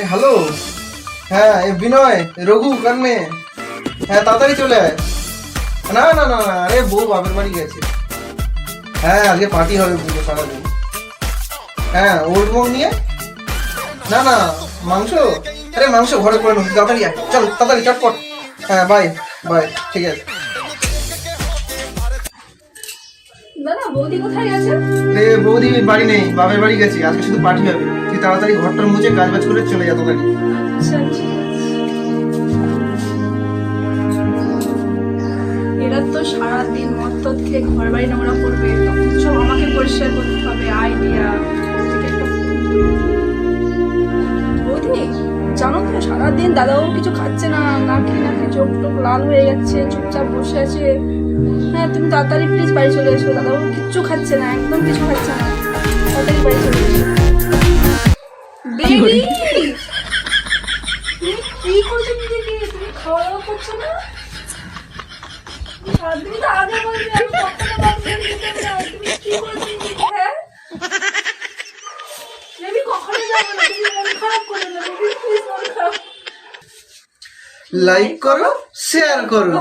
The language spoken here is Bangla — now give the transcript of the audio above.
এ হ্যালো হ্যাঁ এ বিনয় রঘু কান্নে হ্যাঁ তাড়াতাড়ি চলে আয়। না না না না আরে বউ বাপের বাড়ি গেছে। হ্যাঁ আজকে পার্টি হবে পুরো সারাদিন। হ্যাঁ ওল্ড বউ নিয়ে? না না মাংস? আরে মাংস ঘরে করে নেব তাড়াতাড়ি আয়। চল তাড়াতাড়ি চটপট। হ্যাঁ বাই বাই ঠিক আছে। দাদা বৌদি কোথায় গেছে? রে বৌদি বাড়ি নেই বাপের বাড়ি গেছি আজকে শুধু পার্টি হবে। তাড়াতাড়ি ঘরটার মুছে কাজ বাজ করে চলে যা আচ্ছা এরা তো সারাদিন মদ খেয়ে ঘর বাড়ি নোংরা করবে সব আমাকে পরিষ্কার করতে হবে, আইডিয়া বৌদি, জানো তো সারাদিন দাদাও কিছু খাচ্ছে না না খেয়ে না খেয়ে চোখ টোক লাল হয়ে যাচ্ছে চুপচাপ বসে আছে। হ্যাঁ তুমি তাড়াতাড়ি প্লিজ বাড়ি চলে এসো দাদাও কিচ্ছু খাচ্ছে না, একদম কিছু খাচ্ছে না। তাড়াতাড়ি বাড়ি চলে কি করছ নিজেকে? তুমি খাওয়া দাওয়া করছ না? সারাদিন তো আগে বলবে আমি কখনো বাড়ি যেতে না। তুমি কি করছ নিজেকে? হ্যাঁ? বেবি কখনো যাব না। তুমি মন খারাপ করো না বেবি প্লিজ মন খারাপ। লাইক করো শেয়ার করো।